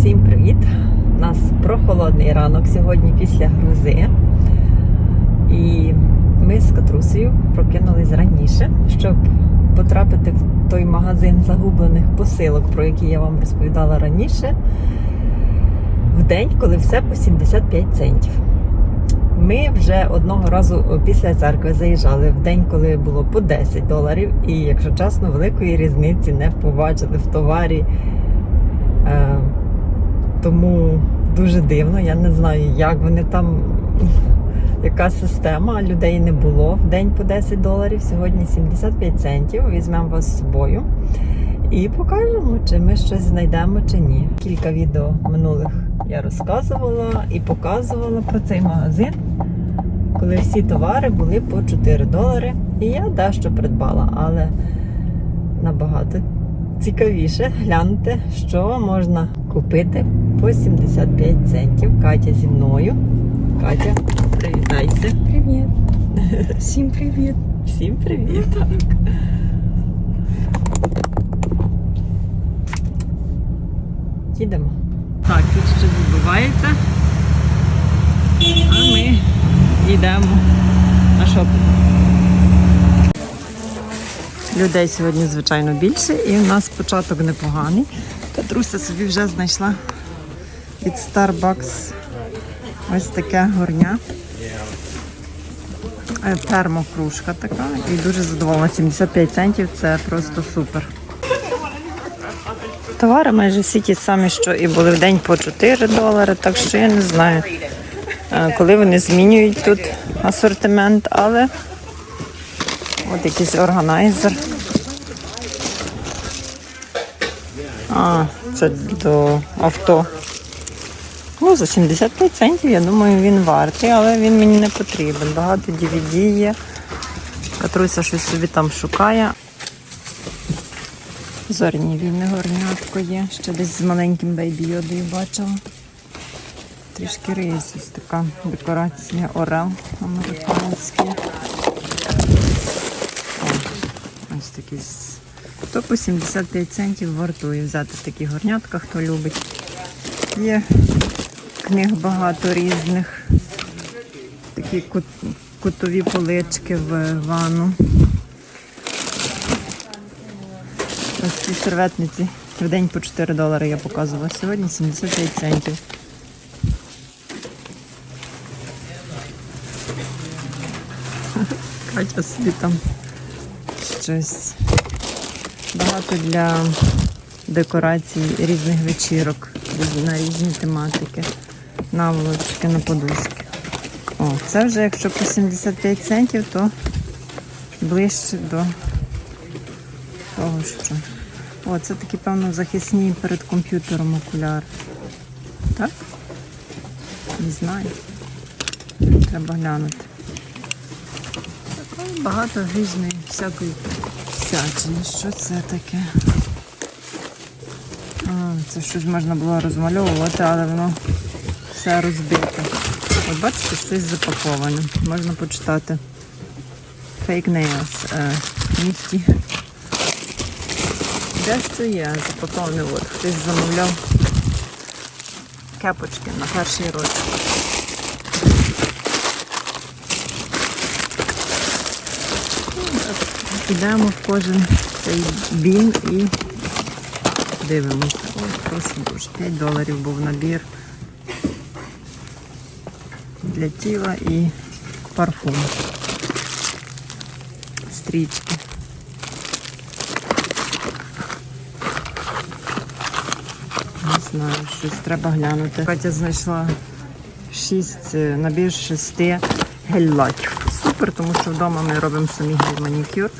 Всім привіт! У нас прохолодний ранок сьогодні після грози. І ми з Катрусею прокинулись раніше, щоб потрапити в той магазин загублених посилок, про який я вам розповідала раніше, в день, коли все по 75 центів. Ми вже одного разу після церкви заїжджали в день, коли було по 10 доларів, і, якщо чесно, великої різниці не побачили в товарі. Тому дуже дивно. Я не знаю, як вони там, яка система, людей не було в день по 10 доларів. Сьогодні 75 центів. Візьмемо вас з собою і покажемо, чи ми щось знайдемо чи ні. Кілька відео минулих я розказувала і показувала про цей магазин, коли всі товари були по 4 долари. І я дещо придбала, але набагато цікавіше глянути, що можна купити по 75 центів. Катя зі мною. Катя, привітайся. Привіт. Всім привіт. Всім привіт. Так. Їдемо. Так, тут ще відбувається. А ми йдемо на шопінг. Людей сьогодні, звичайно, більше, і в нас початок непоганий. Катруся собі вже знайшла від Starbucks ось таке горня. Е, Термокружка така і дуже задоволена. 75 центів це просто супер. Товари майже всі ті самі, що і були в день по 4 долари, так що я не знаю, е, коли вони змінюють тут асортимент, але от якийсь органайзер. А, це до авто. Ну, за 75 центів, я думаю, він вартий, але він мені не потрібен. Багато DVD є. Катруся щось собі там шукає. Зорні вільне горнятко є. Ще десь з маленьким бейбі йодою бачила. Трішки рис, ось така декорація Орел американський. Ось такий. з- То по 75 центів вартує взяти такі горнятка, хто любить. Є книг багато різних. Такі кут, кутові полички в ванну. Ось ці серветниці. В день по 4 долари я показувала. Сьогодні 75 центів. Катя собі там щось. Багато для декорацій різних вечірок на різні тематики. Наволочки на подушки. О, це вже якщо по 75 центів, то ближче до того, що. О, це такі, певно, захисні перед комп'ютером окуляри. Так? Не знаю. Треба глянути. Такої багато різної всякої всячини. Що це таке? А, це щось можна було розмальовувати, але воно все розбите. От бачите, щось запаковане. Можна почитати. Fake nails. Е, нігті. Дещо є запаковане. От хтось замовляв кепочки на перший рочок. Ідемо в кожен цей бін і дивимося. Ой, прошу дуже. 5 доларів був набір для тіла і парфум. Стрічки. Не знаю, щось треба глянути. Катя знайшла 6, набір 6 гель-лаків. Супер, тому що вдома ми робимо самі гель-манікюр.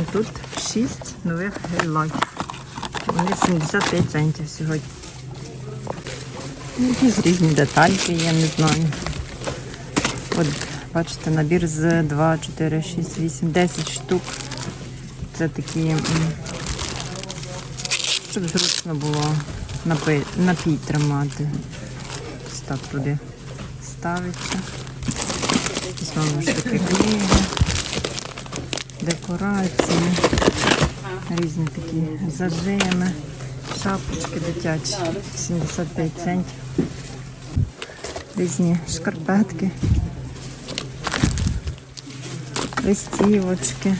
І тут 6 нових гель-лаків. Вони 75 центів сьогодні. Ну, Якісь різні детальки, я не знаю. От, бачите, набір з 2, 4, 6, 8, 10 штук. Це такі, щоб зручно було напій, напій тримати. Ось так туди ставиться. Знову ж таки книги, декорації, різні такі зажими. Шапочки дитячі, 75 центів. Різні шкарпетки. Листівочки.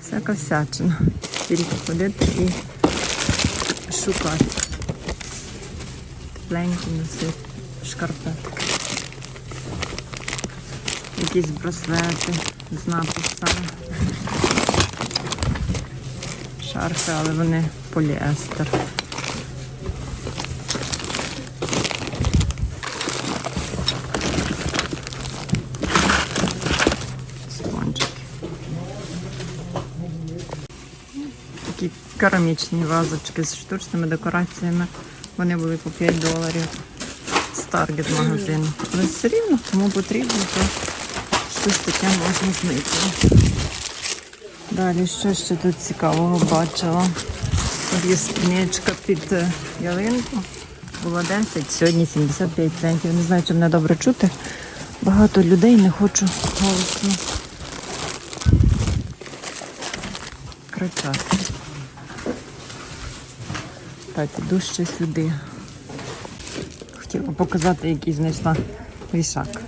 Всяка всячина. Тільки ходити і шукати. Тепленькі носити шкарпетки. Якісь браслети з написами. Шарфи, але вони поліестер. Спонжики. Такі керамічні вазочки з штучними декораціями. Вони були по 5 доларів з Target магазину. Але все рівно, кому потрібно, то щось таке можна знайти. Далі, що ще тут цікавого бачила? Тут під е, ялинку. Було 10, сьогодні 75 центів. Не знаю, чи мене добре чути. Багато людей не хочу голосно кричати. Так, іду ще сюди. Хотіла показати, який знайшла вішак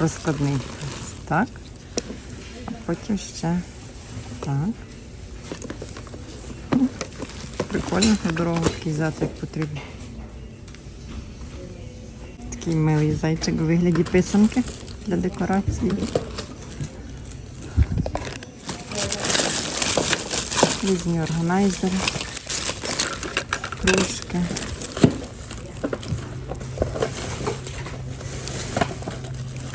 розкладний. Так. А потім ще так. Прикольно на дорогу такий взяти, як потрібно. Такий милий зайчик у вигляді писанки для декорації. Різні органайзери, кружки.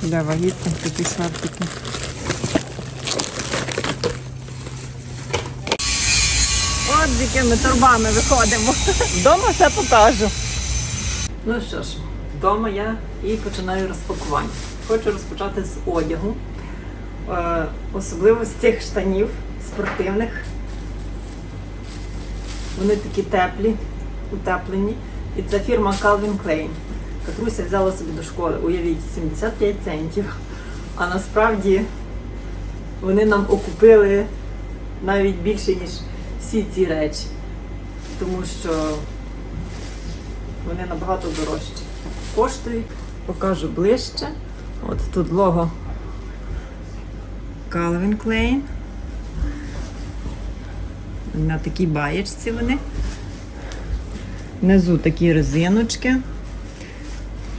Для вагітних такі шортики. От з якими торбами виходимо. Вдома все покажу. Ну що ж, вдома я і починаю розпакування. Хочу розпочати з одягу, е, особливо з цих штанів спортивних. Вони такі теплі, утеплені. І це фірма Calvin Klein. Катруся взяла собі до школи, уявіть, 75 центів. А насправді вони нам окупили навіть більше, ніж всі ці речі. Тому що вони набагато дорожчі. Коштують. Покажу ближче. От тут лого Calvin Klein. На такій баєчці вони. Внизу такі резиночки.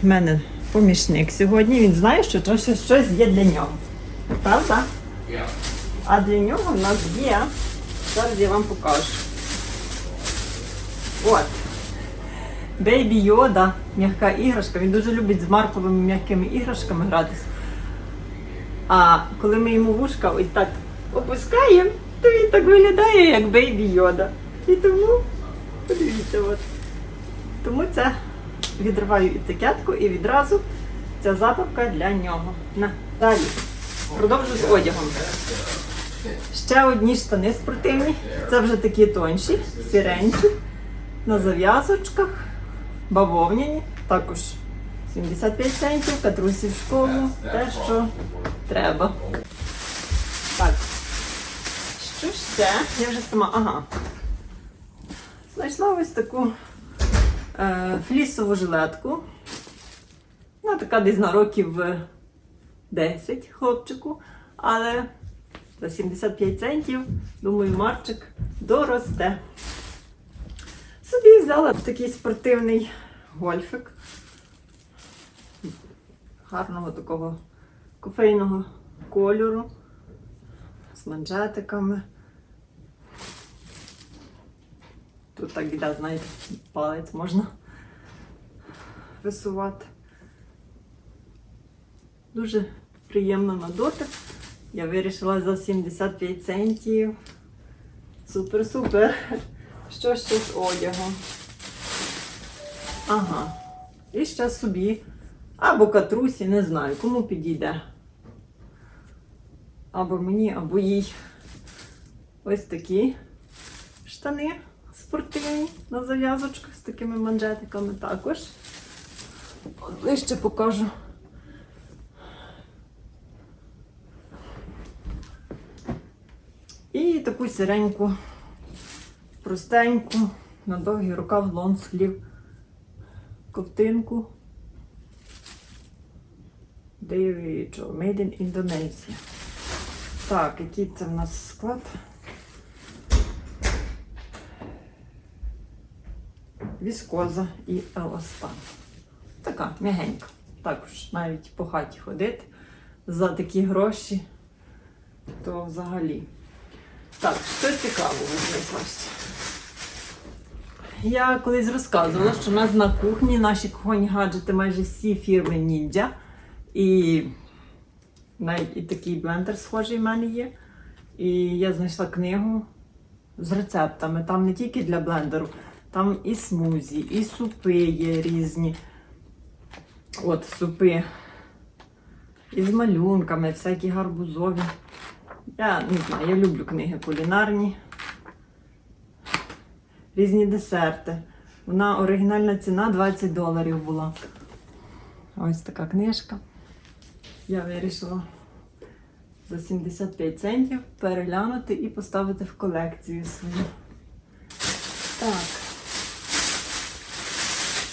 У мене помічник сьогодні. Він знає, що щось, щось є для нього. Правда? А для нього в нас є. Зараз я вам покажу. От. Бейбі Йода, м'яка іграшка. Він дуже любить з марковими м'якими іграшками гратися. А коли ми йому вушка ось так опускаємо, то він так виглядає, як бейбі Йода. І тому, подивіться, от. Тому це відриваю етикетку і відразу ця забавка для нього. На. Далі. Продовжу з одягом. Ще одні штани спортивні. Це вже такі тонші, сіренькі, на зав'язочках, бавовняні. Також 75 центів, катрусі в школу, те, що треба. Так. Що ще? Я вже сама. Ага. Знайшла ось таку флісову жилетку. Ну, така десь на років е, 10 хлопчику, але за 75 центів, думаю, Марчик доросте. Собі взяла такий спортивний гольфик. Гарного такого кофейного кольору з манжетиками. Тут так іде, знаєте, палець можна висувати. Дуже приємно на дотик. Я вирішила за 75 центів. Супер-супер. Що ще з одягом? Ага. І ще собі. Або катрусі, не знаю, кому підійде. Або мені, або їй. Ось такі штани спортивні на зав'язочках з такими манжетиками також. От Ближче покажу. І таку сіреньку простеньку, на довгий рукав лонслів ковтинку. Дивічо, Made in Indonesia. Так, який це в нас склад? Віскоза і еластан. Така м'ягенька. Також навіть по хаті ходити за такі гроші, то взагалі. Так, що цікавого знайшла ще? Я колись розказувала, що у нас на кухні наші кухонні гаджети майже всі фірми Ninja. І навіть і такий блендер схожий в мене є. І я знайшла книгу з рецептами. Там не тільки для блендеру, там і смузі, і супи є різні. От супи. Із малюнками, всякі гарбузові. Я не знаю, я люблю книги кулінарні. Різні десерти. Вона оригінальна ціна 20 доларів була. Ось така книжка. Я вирішила за 75 центів переглянути і поставити в колекцію свою. Так.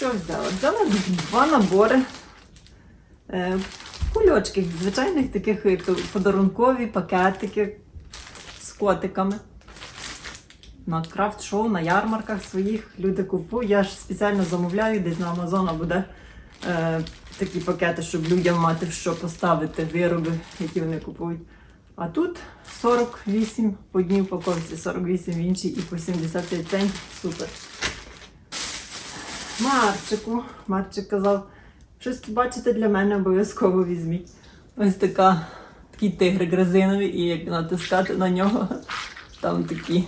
Що взяла? Взяла два набори. Е, кульочки, звичайних таких як подарункові пакетики з котиками. На крафт-шоу, на ярмарках своїх люди купують. Я ж спеціально замовляю, десь на Амазона буде е, такі пакети, щоб людям мати в що поставити вироби, які вони купують. А тут 48 по одній упаковці, 48 в іншій і по 75 центів. Супер. Марчику. Марчик казав, щось бачите для мене, обов'язково візьміть. Ось така, такий тигрик резиновий, і як натискати на нього, там такі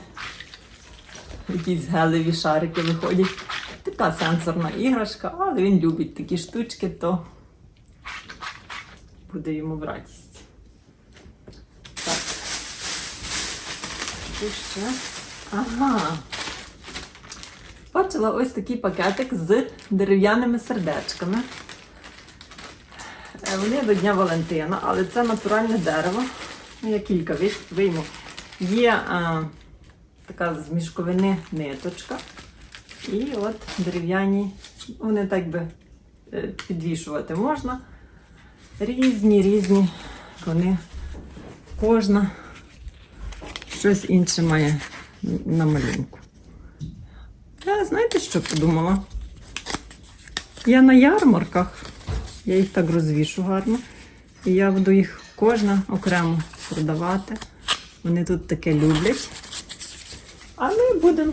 якісь гелеві шарики виходять. Така сенсорна іграшка, але він любить такі штучки, то буде йому в радість. Так. Що ще? Ага. Бачила ось такий пакетик з дерев'яними сердечками. Е, Вони до Дня Валентина, але це натуральне дерево. Я кілька вийму. Є а, така з мішковини ниточка. І от дерев'яні, вони так би е, підвішувати можна. Різні, різні. Вони кожна щось інше має на малюнку. Я знаєте, що подумала? Я на ярмарках, я їх так розвішу гарно. І я буду їх кожна окремо продавати. Вони тут таке люблять. А ми будемо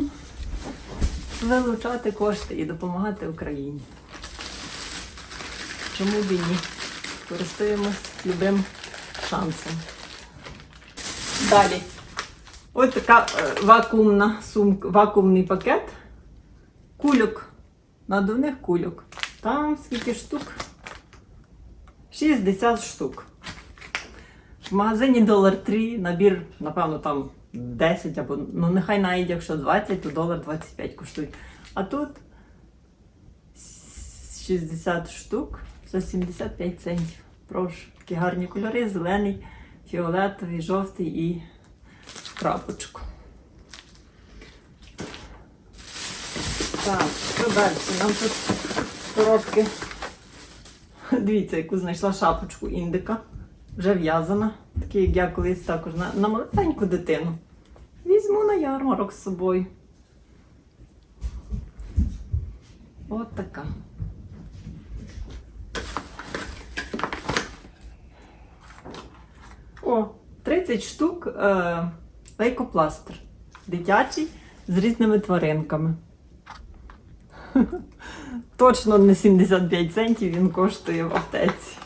вилучати кошти і допомагати Україні. Чому б і ні? Користуємось любим шансом. Далі. Ось така е, вакуумна сумка, вакуумний пакет кульок, надувних кульок. Там скільки штук? 60 штук. В магазині долар 3, набір, напевно, там 10 або, ну нехай навіть якщо 20, то долар 25 коштує. А тут 60 штук за 75 центів. Прошу. Такі гарні кольори, зелений, фіолетовий, жовтий і крапочку. Так, що далі? Нам тут коробки. Дивіться, яку знайшла шапочку індика. Вже в'язана. Такий, як я колись також на, на маленьку дитину. Візьму на ярмарок з собою. От така. О, 30 штук е, лейкопластир. Дитячий з різними тваринками. Точно не 75 центів він коштує в аптеці.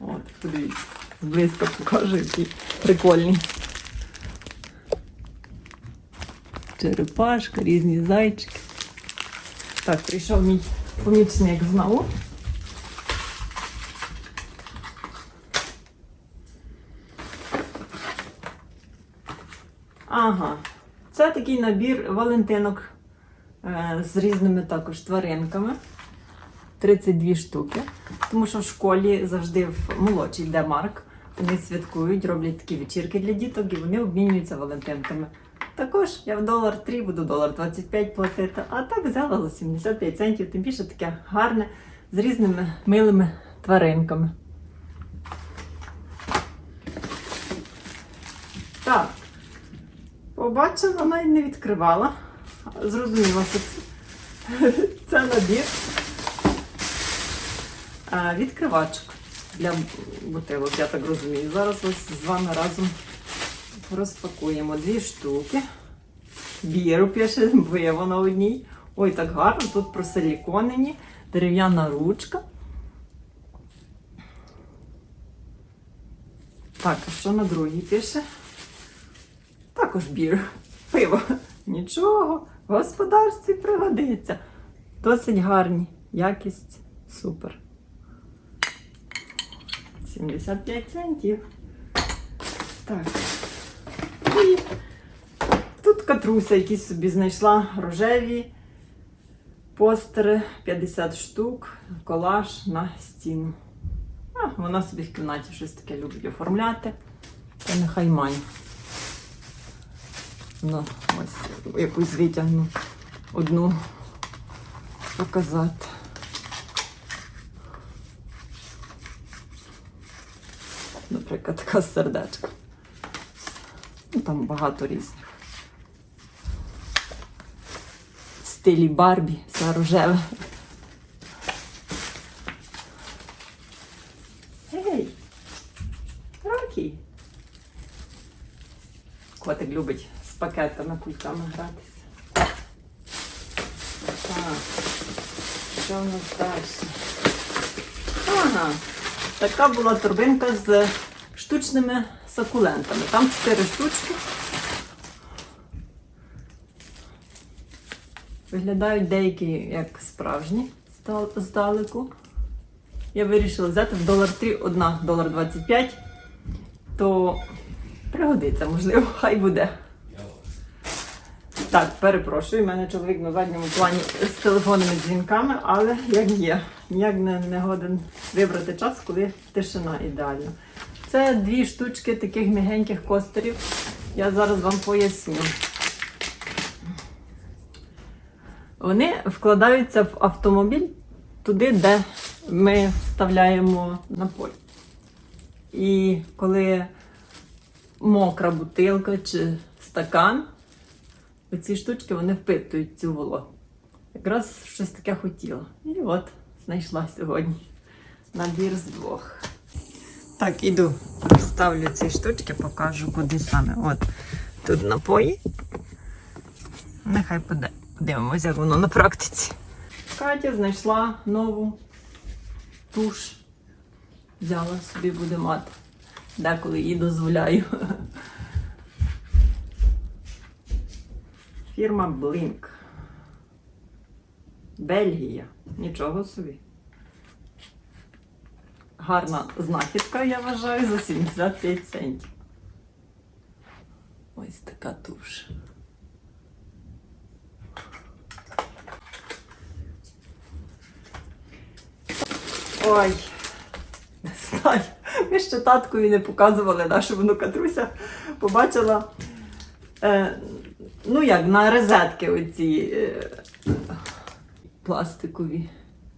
От, подивіться, зблизько покажу, які прикольні. Черепашка, різні зайчики. Так, прийшов мій помічник знову. Ага, це такий набір валентинок е, з різними також тваринками. 32 штуки. Тому що в школі завжди в молодшій йде Марк, Вони святкують, роблять такі вечірки для діток і вони обмінюються валентинками. Також я в долар 3 буду долар 25 платити, а так взяла за 75 центів, тим більше таке гарне з різними милими тваринками. Так, побачила, навіть не відкривала. Зрозуміла, що це, це набір відкривачок для бутилок, я так розумію. Зараз ось з вами разом розпакуємо дві штуки. Біру пише, виво на одній. Ой, так гарно, тут просиліконені, дерев'яна ручка. Так, а що на другій пише? Також бір. Пиво. Нічого, в господарстві пригодиться. Досить гарні. Якість супер. 75 центів. Так. І тут катруся якісь собі знайшла рожеві постери 50 штук, колаж на стіну. А, вона собі в кімнаті щось таке любить оформляти. Та нехай має. Ну, ось якусь витягну одну показати. Наприклад, така сердечка. Ну, там багато різних. Стилі Барбі, все рожеве. Гей! Рокі! Котик любить пакетами, кульками гратися. Так, що в нас далі? Ага, така була торбинка з штучними сакулентами. Там 4 штучки. Виглядають деякі як справжні здалеку. Я вирішила взяти в долар 3, одна долар 25, то пригодиться, можливо, хай буде. Так, перепрошую, в мене чоловік на задньому плані з телефонними дзвінками, але як є, ніяк не, не годен вибрати час, коли тишина ідеальна. Це дві штучки таких м'ягеньких костерів. Я зараз вам поясню. Вони вкладаються в автомобіль туди, де ми вставляємо напой. І коли мокра бутилка чи стакан, оці штучки вони впитують цю вологу. Якраз щось таке хотіла. І от знайшла сьогодні набір з двох. Так, іду, ставлю ці штучки, покажу, куди саме. От тут напої. Нехай подивимося, як воно на практиці. Катя знайшла нову туш. Взяла собі буде мати. Деколи їй дозволяю. Фірма Blink. Бельгія. Нічого собі. Гарна знахідка, я вважаю, за 75 центів. Ось така туш. Ой, не знаю. Ми ще таткові не показували нашу внука Труся. Побачила, е, ну як, на розетки оці е, пластикові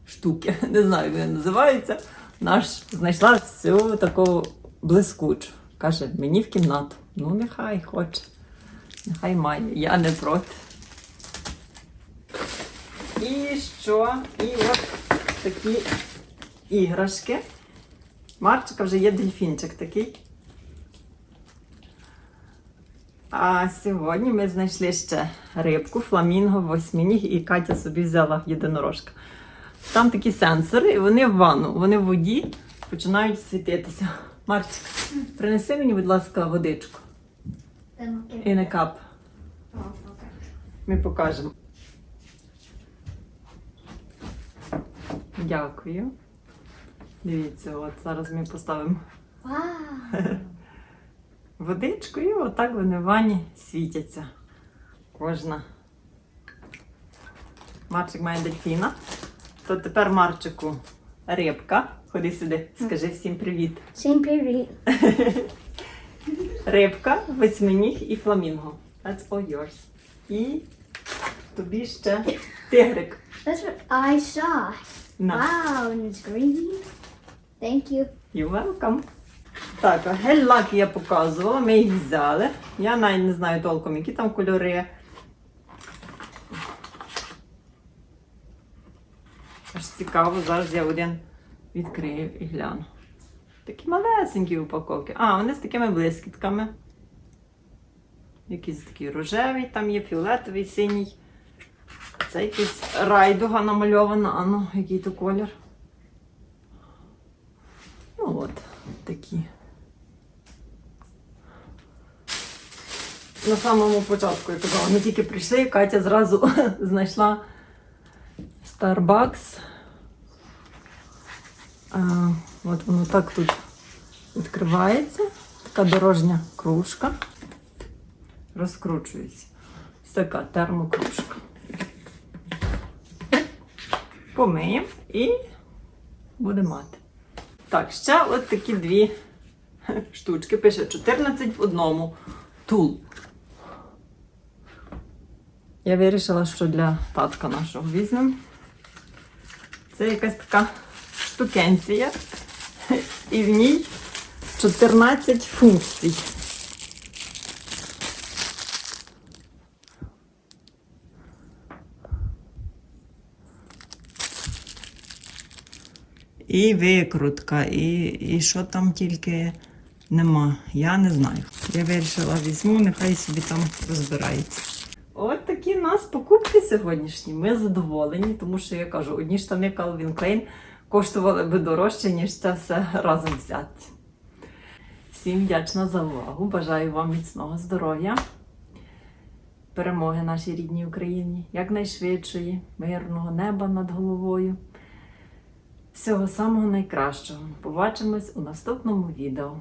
штуки. Не знаю, як вони називаються. Наш знайшла всю таку блискучу. Каже, мені в кімнату. Ну, нехай хоче. Нехай має. Я не проти. І що? І от такі іграшки. Марчика вже є дельфінчик такий. А сьогодні ми знайшли ще рибку, фламінго, восьминіг, і Катя собі взяла єдинорожка. Там такі сенсори, і вони в ванну, вони в воді починають світитися. Марчик, принеси мені, будь ласка, водичку і не кап. Ми покажемо. Дякую. Дивіться, от зараз ми поставимо водичку і отак вони в ванні світяться. Кожна. Марчик має дельфіна. То тепер Марчику рибка. Ходи сюди, скажи всім привіт. Всім привіт. Рибка, восьминіг і фламінго. That's all yours. І тобі ще тигрик. That's what I saw. На. Wow, and it's green. Thank you. You're welcome. Так, а гель-лаки я показувала, ми їх взяли. Я навіть не знаю толком, які там кольори. Аж цікаво, зараз я один відкрию і гляну. Такі малесенькі упаковки. А, вони з такими блискітками. Якийсь такий рожевий, там є фіолетовий, синій. Це якийсь райдуга намальована. А ну, який то колір. Ну от, такі. На самому початку я казала, ми тільки прийшли, Катя зразу знайшла Starbucks. А, от воно так тут відкривається. Така дорожня кружка. Розкручується. Ось така термокружка. Помиємо і буде мати. Так, ще от такі дві штучки. Пише 14 в одному. Тул. Я вирішила, що для татка нашого візьмемо. Це якась така штукенція. І в ній 14 функцій. І викрутка, і, і що там тільки нема. Я не знаю. Я вирішила візьму, нехай собі там розбирається. Нас покупки сьогоднішні. Ми задоволені, тому що я кажу, одні штани Calvin Klein коштували би дорожче, ніж це все разом взяти. Всім вдячна за увагу. Бажаю вам міцного здоров'я, перемоги нашій рідній Україні, якнайшвидшої, мирного неба над головою. Всього самого найкращого. Побачимось у наступному відео.